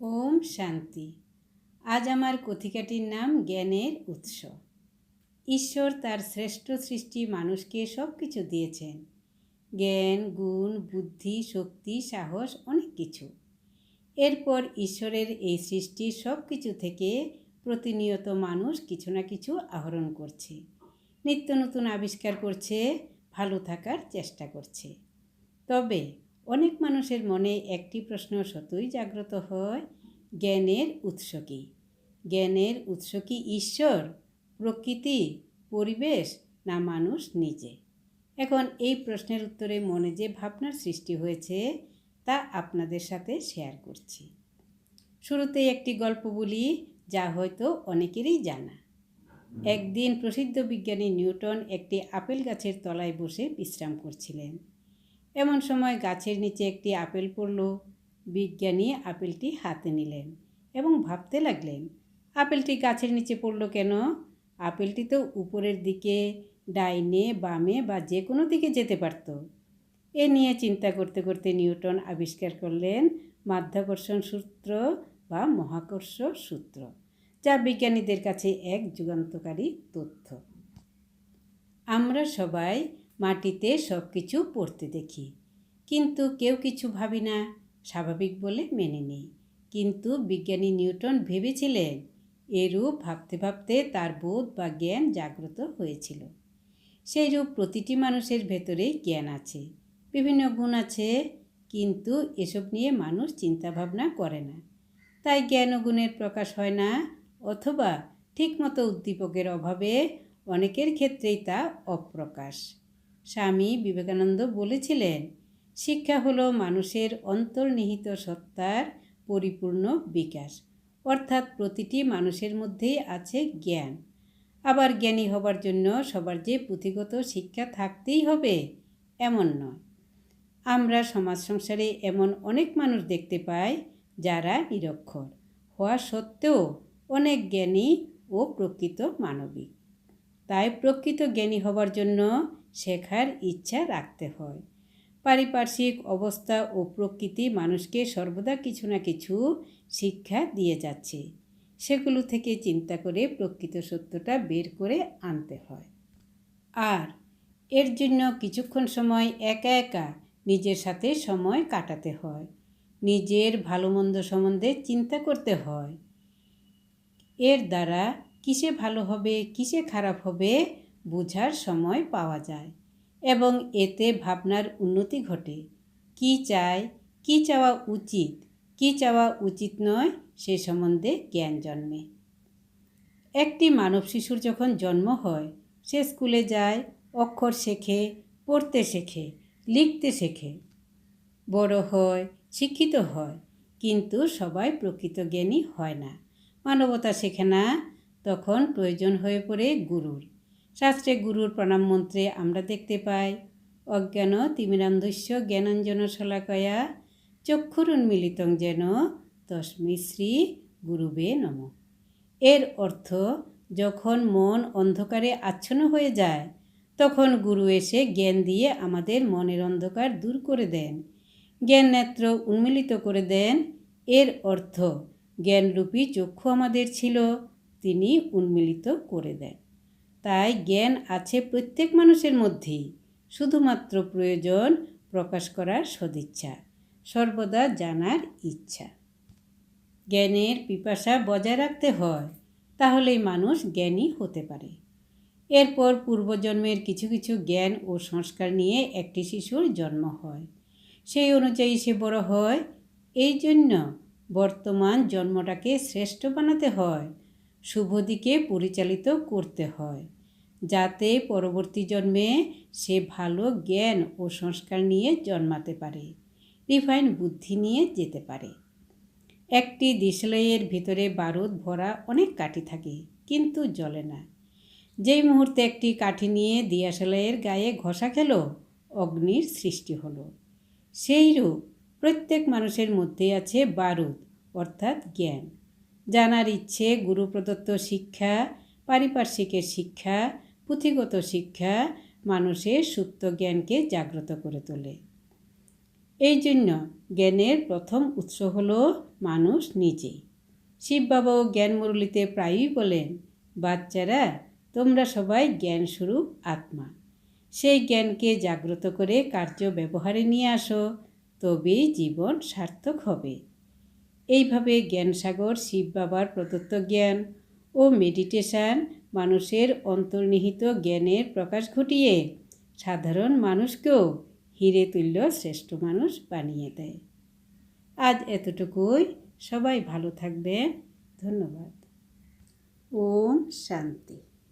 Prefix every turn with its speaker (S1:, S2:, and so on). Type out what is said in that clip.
S1: ওম শান্তি। আজ আমার কথিকাটির নাম জ্ঞানের উৎস। ঈশ্বর তার শ্রেষ্ঠ সৃষ্টি মানুষকে সব কিছু দিয়েছেন। জ্ঞান, গুণ, বুদ্ধি, শক্তি, সাহস, অনেক কিছু। এরপর ঈশ্বরের এই সৃষ্টির সব কিছু থেকে প্রতিনিয়ত মানুষ কিছু না কিছু আহরণ করছে। নিত্য নতুন আবিষ্কার করছে, ভালো থাকার চেষ্টা করছে। তবে অনেক মানুষের মনে একটি প্রশ্ন সতই জাগ্রত হয়, জ্ঞানের উৎস কী? জ্ঞানের উৎস কি ঈশ্বর, প্রকৃতি, পরিবেশ না মানুষ নিজে? এখন এই প্রশ্নের উত্তরে মনে যে ভাবনার সৃষ্টি হয়েছে, তা আপনাদের সাথে শেয়ার করছি। শুরুতে একটি গল্প বলি, যা হয়তো অনেকেরই জানা। একদিন প্রসিদ্ধ বিজ্ঞানী নিউটন একটি আপেল গাছের তলায় বসে বিশ্রাম করছিলেন। এমন সময় গাছের নিচে একটি আপেল পড়ল। বিজ্ঞানী আপেলটি হাতে নিলেন এবং ভাবতে লাগলেন, আপেলটি গাছের নিচে পড়ল কেন? আপেলটি তো উপরের দিকে, ডাইনে, বামে বা যে কোনো দিকে যেতে পারত। এ নিয়ে চিন্তা করতে করতে নিউটন আবিষ্কার করলেন মাধ্যাকর্ষণ সূত্র বা মহাকর্ষ সূত্র, যা বিজ্ঞানীদের কাছে এক যুগান্তকারী তথ্য। আমরা সবাই মাটিতে সব কিছু পড়তে দেখি। কিন্তু কেউ কিছু ভাবি না, স্বাভাবিক বলে মেনে নিই। কিন্তু বিজ্ঞানী নিউটন ভেবেছিলেন, এরূপ ভাবতে ভাবতে তার বোধ বা জ্ঞান জাগ্রত হয়েছিল। সেই রূপ প্রতিটি মানুষের ভেতরেই জ্ঞান আছে, বিভিন্ন গুণ আছে, কিন্তু এসব নিয়ে মানুষ চিন্তাভাবনা করে না। তাই জ্ঞান ও গুণের প্রকাশ হয় না, অথবা ঠিকমতো উদ্দীপকের অভাবে অনেকের ক্ষেত্রেই তা অপ্রকাশ। স্বামী বিবেকানন্দ বলেছিলেন, শিক্ষা হলো মানুষের অন্তর্নিহিত সত্তার পরিপূর্ণ বিকাশ। অর্থাৎ প্রতিটি মানুষের মধ্যেই আছে জ্ঞান। আবার জ্ঞানী হবার জন্য সবার যে পুঁথিগত শিক্ষা থাকতেই হবে, এমন নয়। আমরা সমাজ সংসারে এমন অনেক মানুষ দেখতে পাই যারা নিরক্ষর। হওয়া সত্ত্বেও অনেক জ্ঞানী ও প্রকৃত মানবিক। তাই প্রকৃত জ্ঞানী হবার জন্য শেখার ইচ্ছা রাখতে হয়। পারিপার্শ্বিক অবস্থা ও প্রকৃতি মানুষকে সর্বদা কিছু না কিছু শিক্ষা দিয়ে যাচ্ছে। সেগুলো থেকে চিন্তা করে প্রকৃত সত্যটা বের করে আনতে হয়। আর এর জন্য কিছুক্ষণ সময় একা একা নিজের সাথে সময় কাটাতে হয়। নিজের ভালো মন্দ সম্বন্ধে চিন্তা করতে হয়। এর দ্বারা কিসে ভালো হবে, কিসে খারাপ হবে বোঝার সময় পাওয়া যায়। এবং এতে ভাবনার উন্নতি ঘটে। কি চায় কি চাওয়া উচিত, কি চাওয়া উচিত নয় সে সম্বন্ধে জ্ঞান জন্মে। একটি মানব শিশুর যখন জন্ম হয়, সে স্কুলে যায়, অক্ষর শেখে, পড়তে শেখে, লিখতে শেখে। বড় হয়, শিক্ষিত হয়, কিন্তু সবাই প্রকৃত জ্ঞানী হয় না। মানবতা শেখে না তখন প্রয়োজন হয়ে পড়ে গুরুর। শাস্ত্রে গুরুর প্রণাম মন্ত্রে আমরা দেখতে পাই, অজ্ঞান তিমিরান্ধস্য জ্ঞানাঞ্জন শলাকয়া চক্ষুরুন্মিলিতং যেন তস্মি শ্রী গুরুবে নম। এর অর্থ, যখন মন অন্ধকারে আচ্ছন্ন হয়ে যায়, তখন গুরু এসে জ্ঞান দিয়ে আমাদের মনের অন্ধকার দূর করে দেন। জ্ঞান নেত্র উন্মিলিত করে দেন। এর অর্থ, জ্ঞানরূপী চক্ষু আমাদের ছিল। তিনি উন্মিলিত করে দেন। তাই জ্ঞান আছে প্রত্যেক মানুষের মধ্যেই। শুধুমাত্র প্রয়োজন প্রকাশ করার সদিচ্ছা, সর্বদা জানার ইচ্ছা। জ্ঞানের পিপাসা বজায় রাখতে হয়, তাহলেই মানুষ জ্ঞানী হতে পারে। এরপর পূর্বজন্মের কিছু কিছু জ্ঞান ও সংস্কার নিয়ে একটি শিশুর জন্ম হয়। সেই অনুযায়ী সে বড় হয়। এই জন্য বর্তমান জন্মটাকে শ্রেষ্ঠ বানাতে হয়। শুভ দিকে পরিচালিত করতে হয়। যাতে পরবর্তী জন্মে সে ভালো জ্ঞান ও সংস্কার নিয়ে জন্মাতে পারে, রিফাইন বুদ্ধি নিয়ে যেতে পারে। একটি দিশলাইয়ের ভিতরে বারুদ ভরা অনেক কাঠি থাকে, কিন্তু জ্বলে না। যেই মুহূর্তে একটি কাঠি নিয়ে দিয়াশালাইয়ের গায়ে ঘষা খেল, অগ্নির সৃষ্টি হলো। সেইরূপ প্রত্যেক মানুষের মধ্যে আছে বারুদ, অর্থাৎ জ্ঞান। জানার ইচ্ছে, গুরু প্রদত্ত শিক্ষা, পারিপার্শ্বিকের শিক্ষা, পুঁথিগত শিক্ষা, মানুষের সুপ্ত জ্ঞানকে জাগ্রত করে তোলে। এই জন্য জ্ঞানের প্রথম উৎস হল মানুষ নিজে। শিব বাবাও জ্ঞান মুরলিতে প্রায়ই বলেন, বাচ্চারা, তোমরা সবাই জ্ঞান স্বরূপ আত্মা। সেই জ্ঞানকে জাগ্রত করে কার্য ব্যবহারে নিয়ে আসো, তবেই জীবন সার্থক হবে। এইভাবে জ্ঞানসাগর, শিব বাবার প্রদত্ত জ্ঞান ও মেডিটেশন মানুষের অন্তর্নিহিত জ্ঞানের প্রকাশ ঘটিয়ে সাধারণ মানুষকেও হিরে তুল্য শ্রেষ্ঠ মানুষ বানিয়ে দেয়। আজ এতটুকুই। সবাই ভালো থাকবে ধন্যবাদ। ওম শান্তি।